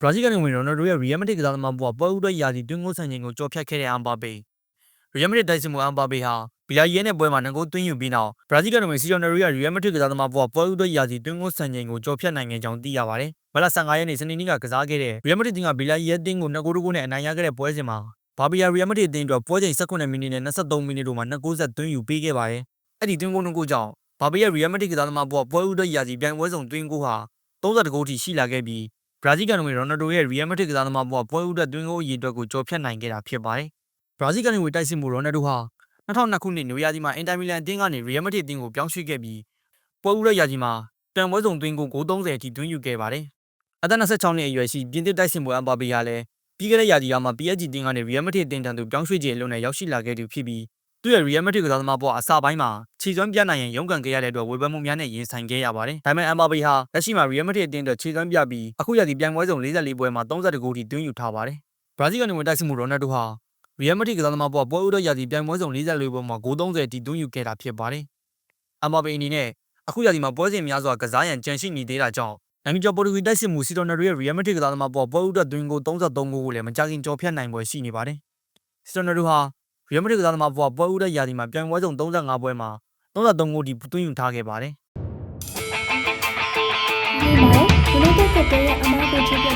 ဘရာဇီးကနေဝင်ရိုနယ်ဒိုရဲ့ Real Madrid ကစားသမားဘဝပွဲဦးတဲ့ရာသီတွင်းကိုဆန်ချိန်ကိုကြော်ဖြတ်ခဲ့တဲ့အမ်ဘာပေ Real Madrid တိုက်စစ်မှုအမ်ဘာပေဟာဗီလာရီယဲနဲ့ပွဲမှာငကိုသွင်းယူပြီးနောက်ဘရာဇီးကနေဝင်စီယိုနယ်ရီရဲ့ Real Madrid ကစားသမားဘဝပွဲဦးတဲ့ရာသီတွင်းကိုဆန်ချိန်ကိုကြော်ဖြတ်နိုင်ခဲ့ကြောင်းသိရပါတယ်။မလ15ရက်နေ့စနေနေ့ကကစားခဲ့တဲ့ Real Madrid ကဗီလာရီယဲတင်းကို2ဂိုးတကိုးနဲ့အနိုင်ရခဲ့တဲ့ပွဲစဉ်မှာဘာဘီယာ Real Madrid အသင်းအတွက်ပွဲချိန်18မိနစ်နဲ့23မိနစ်တို့မှာ2ဂိုးဆက်သွင်းယူပေးခဲ့ပါတယ်။အဲ့ဒီတွင်းကို2ဂိုးကြောင့်ဘာဘီယာ Real Madrid ကစားသမားဘဝပွဲဦးတဲ့ရာသီပြိုင်ပွဲဆောင်တွင်းကိုဟာ30ဂိုးထိရှိလာခဲ့ပြီး ဘရာဇီးကန်ဝင်ရိုနယ်ဒိုရဲ့ Real Madrid ကစားသမားဘဝပွဲဦးတဲ့တွင်းကိုအရေးအတွက်ကိုကြော်ဖြတ်နိုင်ခဲ့တာဖြစ်ပါတယ်။ဘရာဇီးကန်ဝင်တိုက်စစ်မှုရိုနယ်ဒိုဟာ2002ခုနှစ်နွေရာသီမှာအင်တာမီလန်အသင်းကနေ Real Madrid အသင်းကိုပြောင်းရွှေ့ခဲ့ပြီးပွဲဦးတဲ့ရာသီမှာတန်ပွဲဆောင်တွင်းကိုဂိုး30အထိတွင်းယူခဲ့ပါတယ်။အသက်26နှစ်အရွယ်ရှိပြင်သစ်တိုက်စစ်မှုအမ်ဘာပေဟာလည်းပြီးခဲ့တဲ့ရာသီကမှ PSG အသင်းကနေ Real Madrid အသင်းထံသို့ပြောင်းရွှေ့ခြင်းအလို့နဲ့ရောက်ရှိလာခဲ့သူဖြစ်ပြီး သူ့ရဲ့ Real Madrid ကစားသမားဘဝအစပိုင်းမှာခြေစွမ်းပြနိုင်ရင်ရုန်းကန်ခဲ့ရတဲ့အတွက်ဝေဖန်မှုများနဲ့ရင်ဆိုင်ခဲ့ရပါတယ်။ဒါပေမဲ့အမ်ဘာပေဟာလက်ရှိမှာ Real Madrid အသင်းအတွက်ခြေစွမ်းပြပြီးအခုရာသီပြိုင်ပွဲဆောင်44ပွဲမှာ32ဂိုးထိသွင်းယူထားပါတယ်။ဘရာဇီးကနေဝင်တိုက်စစ်မှုရိုနယ်ဒိုဟာ Real Madrid ကစားသမားဘဝပွဲဦးတဲ့ရာသီပြိုင်ပွဲဆောင်44ပွဲမှာဂိုး30အထိသွင်းယူခဲ့တာဖြစ်ပါတယ်။အမ်ဘာပေအနေနဲ့အခုရာသီမှာပွဲစဉ်များစွာကစားရန်ကြံရှိနေသေးတာကြောင့်နိုင်ငံကျော်ပေါ်တူဂီတိုက်စစ်မှုစီတိုနယ်ရဲ့ Real Madrid ကစားသမားပေါ်ပွဲဦးတဲ့သွင်းကို33ဂိုးကိုလည်းမကြခင်ကျော်ဖြတ်နိုင်ပွဲရှိနေပါတယ်။စီတိုနယ်ဟာ Real Madrid ကစားသမားပေါ်ပွဲဦးတဲ့ရာသီမှာပြိုင်ပွဲဆောင်35ပွဲမှာ33ဂိုးထိသွင်းယူထားခဲ့ပါတယ်။ဒီမှာ United ကတည်းကအမ